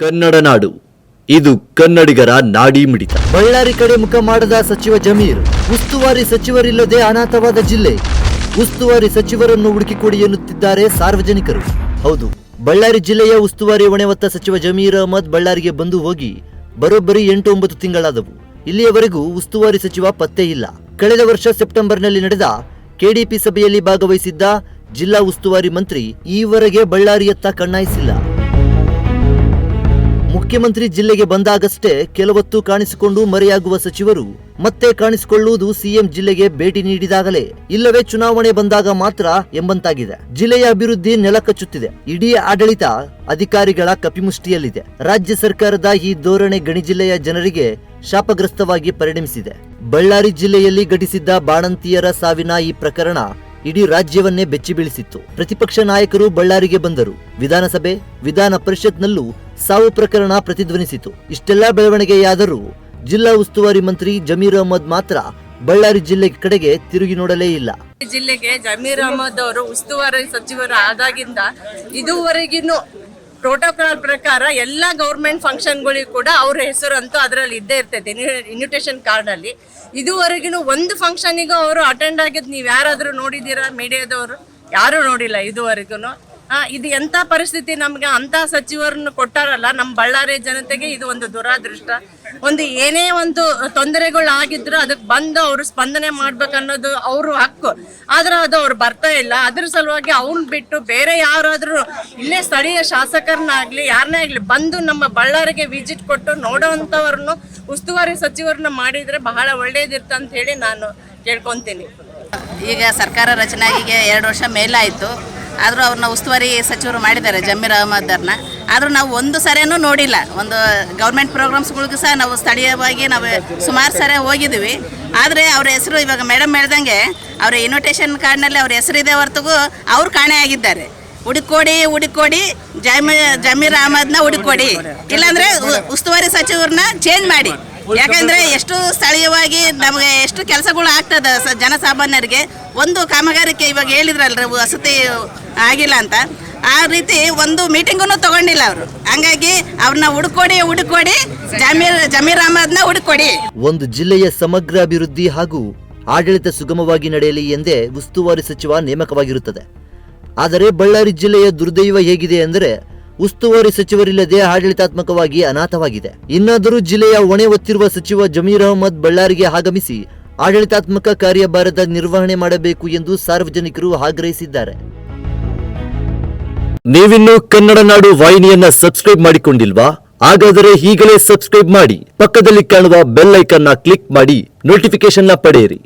ಕನ್ನಡ ನಾಡು. ಇದು ಕನ್ನಡಿಗರ ನಾಡಿ ಮಿಡಿತ. ಬಳ್ಳಾರಿ ಕಡೆ ಮುಖ ಮಾಡದ ಸಚಿವ ಜಮೀರ್, ಉಸ್ತುವಾರಿ ಸಚಿವರಿಲ್ಲದೆ ಅನಾಥವಾದ ಜಿಲ್ಲೆ. ಉಸ್ತುವಾರಿ ಸಚಿವರನ್ನು ಹುಡುಕಿಕೊಡಿ ಎನ್ನುತ್ತಿದ್ದಾರೆ ಸಾರ್ವಜನಿಕರು. ಹೌದು, ಬಳ್ಳಾರಿ ಜಿಲ್ಲೆಯ ಉಸ್ತುವಾರಿ ಹೊಣೆ ಸಚಿವ ಜಮೀರ್ ಅಹಮದ್ ಬಳ್ಳಾರಿಗೆ ಬಂದು ಹೋಗಿ ಬರೋಬ್ಬರಿ ಎಂಟು ಒಂಬತ್ತು ತಿಂಗಳಾದವು. ಇಲ್ಲಿಯವರೆಗೂ ಉಸ್ತುವಾರಿ ಸಚಿವ ಪತ್ತೆ ಇಲ್ಲ. ಕಳೆದ ವರ್ಷ ಸೆಪ್ಟೆಂಬರ್ನಲ್ಲಿ ನಡೆದ ಕೆಡಿಪಿ ಸಭೆಯಲ್ಲಿ ಭಾಗವಹಿಸಿದ್ದ ಜಿಲ್ಲಾ ಉಸ್ತುವಾರಿ ಮಂತ್ರಿ ಈವರೆಗೆ ಬಳ್ಳಾರಿಯತ್ತ ಕಣ್ಣಾಯಿಸಿಲ್ಲ. ಮುಖ್ಯಮಂತ್ರಿ ಜಿಲ್ಲೆಗೆ ಬಂದಾಗಷ್ಟೇ ಕೆಲವತ್ತು ಕಾಣಿಸಿಕೊಂಡು ಮರೆಯಾಗುವ ಸಚಿವರು ಮತ್ತೆ ಕಾಣಿಸಿಕೊಳ್ಳುವುದು ಸಿಎಂ ಜಿಲ್ಲೆಗೆ ಭೇಟಿ ನೀಡಿದಾಗಲೇ. ಇಲ್ಲವೇ ಚುನಾವಣೆ ಬಂದಾಗ ಮಾತ್ರ ಎಂಬಂತಾಗಿದೆ. ಜಿಲ್ಲೆಯ ಅಭಿವೃದ್ಧಿ ನೆಲಕಚ್ಚುತ್ತಿದೆ. ಇಡೀ ಆಡಳಿತ ಅಧಿಕಾರಿಗಳ ಕಪಿಮುಷ್ಟಿಯಲ್ಲಿದೆ. ರಾಜ್ಯ ಸರ್ಕಾರದ ಈ ಧೋರಣೆ ಗಣಿ ಜಿಲ್ಲೆಯ ಜನರಿಗೆ ಶಾಪಗ್ರಸ್ತವಾಗಿ ಪರಿಣಮಿಸಿದೆ. ಬಳ್ಳಾರಿ ಜಿಲ್ಲೆಯಲ್ಲಿ ಘಟಿಸಿದ್ದ ಬಾಣಂತಿಯರ ಸಾವಿನ ಈ ಪ್ರಕರಣ ಇಡೀ ರಾಜ್ಯವನ್ನೇ ಬೆಚ್ಚಿ ಬೀಳಿಸಿತ್ತು. ಪ್ರತಿಪಕ್ಷ ನಾಯಕರು ಬಳ್ಳಾರಿಗೆ ಬಂದರು. ವಿಧಾನಸಭೆ, ವಿಧಾನ ಪರಿಷತ್ನಲ್ಲೂ ಸಾವು ಪ್ರಕರಣ ಪ್ರತಿಧ್ವನಿಸಿತು. ಇಷ್ಟೆಲ್ಲಾ ಬೆಳವಣಿಗೆಯಾದರೂ ಜಿಲ್ಲಾ ಉಸ್ತುವಾರಿ ಮಂತ್ರಿ ಜಮೀರ್ ಅಹಮದ್ ಮಾತ್ರ ಬಳ್ಳಾರಿ ಜಿಲ್ಲೆ ಕಡೆಗೆ ತಿರುಗಿ ನೋಡಲೇ ಇಲ್ಲ. ಜಿಲ್ಲೆಗೆ ಜಮೀರ್ ಅಹಮದ್ ಅವರು ಉಸ್ತುವಾರಿ ಸಚಿವರು ಆದಾಗಿಂದ ಇದುವರೆಗಿನೂ ಪ್ರೋಟೋಕಾಲ್ ಪ್ರಕಾರ ಎಲ್ಲ ಗೌರ್ಮೆಂಟ್ ಫಂಕ್ಷನ್ಗಳಿಗೂ ಕೂಡ ಅವ್ರ ಹೆಸರು ಅಂತೂ ಅದರಲ್ಲಿ ಇದ್ದೇ ಇರ್ತೈತೆ ಇನ್ವಿಟೇಷನ್ ಕಾರ್ಡಲ್ಲಿ ಇದುವರೆಗಿನೂ ಒಂದು ಫಂಕ್ಷನಿಗೂ ಅವರು ಅಟೆಂಡ್ ಆಗಿದ್ದು ನೀವು ಯಾರಾದರೂ ನೋಡಿದ್ದೀರಾ? ಮೀಡಿಯಾದವರು ಯಾರೂ ನೋಡಿಲ್ಲ ಇದುವರೆಗೂ ಇದು ಎಂಥ ಪರಿಸ್ಥಿತಿ? ನಮ್ಗೆ ಅಂತ ಸಚಿವರನ್ನು ಕೊಟ್ಟಾರಲ್ಲ ನಮ್ಮ ಬಳ್ಳಾರಿ ಜನತೆಗೆ ಇದು ಒಂದು ದುರಾದೃಷ್ಟ. ಒಂದು ಏನೇ ಒಂದು ತೊಂದರೆಗಳು ಆಗಿದ್ರು ಅದಕ್ಕೆ ಬಂದು ಅವರು ಸ್ಪಂದನೆ ಮಾಡ್ಬೇಕನ್ನೋದು ಅವರು ಹಕ್ಕು. ಆದ್ರೆ ಅದು ಅವ್ರು ಬರ್ತಾ ಇಲ್ಲ. ಅದ್ರ ಸಲುವಾಗಿ ಅವ್ನ್ ಬಿಟ್ಟು ಬೇರೆ ಯಾರಾದರೂ ಇಲ್ಲೇ ಸ್ಥಳೀಯ ಶಾಸಕರನ್ನಾಗ್ಲಿ, ಯಾರನ್ನೇ ಆಗ್ಲಿ ಬಂದು ನಮ್ಮ ಬಳ್ಳಾರಿಗೆ ವಿಸಿಟ್ ಕೊಟ್ಟು ನೋಡೋವಂಥವ್ರನ್ನು, ಉಸ್ತುವಾರಿ ಸಚಿವರನ್ನ ಮಾಡಿದ್ರೆ ಬಹಳ ಒಳ್ಳೇದಿರ್ತಂತ ಹೇಳಿ ನಾನು ಕೇಳ್ಕೊಂತೀನಿ. ಈಗ ಸರ್ಕಾರ ರಚನೆ ಈಗ ಎರಡು ವರ್ಷ ಮೇಲಾಯಿತು. ಆದರೂ ಅವ್ರನ್ನ ಉಸ್ತುವಾರಿ ಸಚಿವರು ಮಾಡಿದ್ದಾರೆ ಜಮೀರ್ ಅಹಮದ್ರನ್ನ. ಆದರೂ ನಾವು ಒಂದು ಸರಿಯೂ ನೋಡಿಲ್ಲ. ಒಂದು ಗೌರ್ಮೆಂಟ್ ಪ್ರೋಗ್ರಾಮ್ಸ್ಗಳಿಗೂ ಸಹ ನಾವು ಸ್ಥಳೀಯವಾಗಿ ನಾವು ಸುಮಾರು ಸರಿ ಹೋಗಿದ್ದೀವಿ. ಆದರೆ ಅವ್ರ ಹೆಸರು ಇವಾಗ ಮೇಡಮ್ ಹೇಳ್ದಂಗೆ ಅವರ ಇನ್ವಿಟೇಷನ್ ಕಾರ್ಡ್ನಲ್ಲಿ ಅವ್ರ ಹೆಸರಿದೆ ಹೊರತುಗೂ ಅವ್ರು ಕಾಣೆಯಾಗಿದ್ದಾರೆ ಆಗಿದ್ದಾರೆ. ಹುಡುಕೋಡಿ ಹುಡುಕೋಡಿ ಜಮೀರ್ ಅಹಮದ್ನ ಹುಡುಕೋಡಿ. ಇಲ್ಲಾಂದರೆ ಉಸ್ತುವಾರಿ ಸಚಿವರನ್ನ ಚೇಂಜ್ ಮಾಡಿ. ಯಾಕಂದ್ರೆ ಎಷ್ಟು ಸ್ಥಳೀಯವಾಗಿ ನಮಗೆ ಎಷ್ಟು ಕೆಲಸಗಳು ಆಗ್ತದ ಸ- ಜನಸಾಮಾನ್ಯರಿಗೆ ಒಂದು ಕಾಮಗಾರಿಕೆ ಇವಾಗ ಹೇಳಿದ್ರಲ್ರಿ ವಸತಿ ಆಗಿಲ್ಲ ಅಂತ. ಆ ರೀತಿ ಒಂದು ಮೀಟಿಂಗನ್ನು ತಗೊಂಡಿಲ್ಲ ಅವರು. ಹಂಗಾಗಿ ಅವ್ರನ್ನ ಹುಡುಕೊಡಿ ಹುಡುಕೊಡಿ ಜಮೀರ್ ಜಮೀರ್ ಅಹಮದ್ನ ಹುಡುಕೊಡಿ. ಒಂದು ಜಿಲ್ಲೆಯ ಸಮಗ್ರ ಅಭಿವೃದ್ಧಿ ಹಾಗೂ ಆಡಳಿತ ಸುಗಮವಾಗಿ ನಡೆಯಲಿ ಎಂದೇ ಉಸ್ತುವಾರಿ ಸಚಿವ ನೇಮಕವಾಗಿರುತ್ತದೆ. ಆದರೆ ಬಳ್ಳಾರಿ ಜಿಲ್ಲೆಯ ದುರ್ದೈವ ಹೇಗಿದೆ ಎಂದರೆ ಉಸ್ತುವಾರಿ ಸಚಿವರಿಲ್ಲದೆ ಆಡಳಿತಾತ್ಮಕವಾಗಿ ಅನಾಥವಾಗಿದೆ. ಇನ್ನಾದರೂ ಜಿಲ್ಲೆಯ ಹೊಣೆ ಹೊತ್ತಿರುವ ಸಚಿವ ಜಮೀರ್ ಅಹಮದ್ ಬಳ್ಳಾರಿಗೆ ಆಗಮಿಸಿ ಆಡಳಿತಾತ್ಮಕ ಕಾರ್ಯಭಾರದ ನಿರ್ವಹಣೆ ಮಾಡಬೇಕು ಎಂದು ಸಾರ್ವಜನಿಕರು ಆಗ್ರಹಿಸಿದ್ದಾರೆ. ನೀವಿನ್ನು ಕನ್ನಡ ನಾಡು ವಾಹಿನಿಯನ್ನ ಸಬ್ಸ್ಕ್ರೈಬ್ ಮಾಡಿಕೊಂಡಿಲ್ವಾ? ಹಾಗಾದರೆ ಈಗಲೇ ಸಬ್ಸ್ಕ್ರೈಬ್ ಮಾಡಿ, ಪಕ್ಕದಲ್ಲಿ ಕಾಣುವ ಬೆಲ್ ಐಕನ್ನ ಕ್ಲಿಕ್ ಮಾಡಿ ನೋಟಿಫಿಕೇಶನ್ನ ಪಡೆಯಿರಿ.